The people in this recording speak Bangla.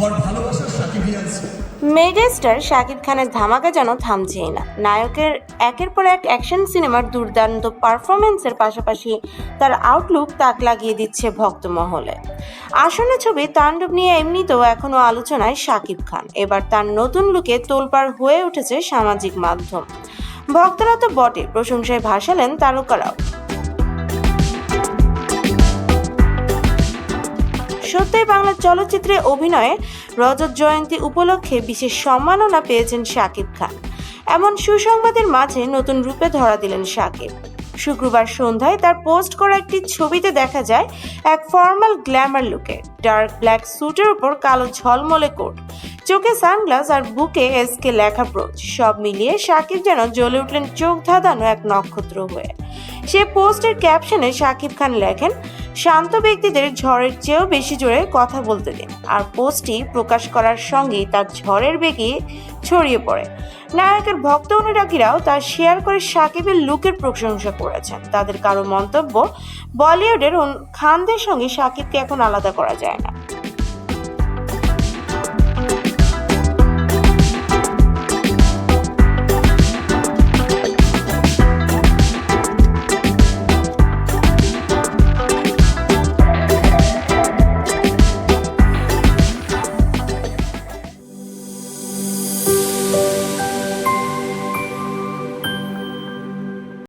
আমার ভালোবাসার সাকিবই আছে মেগাস্টার শাকিব খানের ধামাকা যেন থামছেই না। নায়কের একের পর এক অ্যাকশন সিনেমার দুর্দান্ত পারফরমেন্সের পাশাপাশি তার আউটলুক তাক লাগিয়ে দিচ্ছে ভক্তমহলে। আসন্ন ছবি তাণ্ডব নিয়ে এমনিতেও এখনও আলোচনায় শাকিব খান। এবার তার নতুন লুকে তোলপাড় হয়ে উঠেছে সামাজিক মাধ্যম। ভক্তরা তো বটে প্রশংসায় ভাসালেন তারকারাও। সত্যই বাংলা চলচ্চিত্রে অভিনয়ে রজত জয়ন্তী উপলক্ষে বিশেষ সম্মাননা পেয়েছেন শাকিব খান। এমন সুসংবাদের মাঝে নতুন রূপে ধরা দিলেন শাকিব। শুক্রবার সন্ধ্যায় তার পোস্ট করা একটি ছবিতে দেখা যায় এক ফর্মাল গ্ল্যামার লুকে। ডার্ক ব্ল্যাক স্যুটের উপর কালো ঝলমলে কোট। চোখে সানগ্লাস আর বুকে এসকে লেখা ব্রোচ। সব মিলিয়ে শাকিব যেন জ্বলে উঠলেন চোখ ধাঁধানো এক নক্ষত্র হয়ে। সে পোস্টের ক্যাপশনে শাকিব খান লেখেন শান্ত ব্যক্তিদের ঝড়ের চেয়েও বেশি জোরে কথা বলতে দিন। আর পোস্টটি প্রকাশ করার সঙ্গেই তার ঝড়ের বেগে ছড়িয়ে পড়ে। নায়কের ভক্ত অনুরাগীরাও তার শেয়ার করে সাকিবের লুকের প্রশংসা করেছেন। তাদের কারও মন্তব্য বলিউডের খানদের সঙ্গে সাকিবকে এখন আলাদা করা যায় না।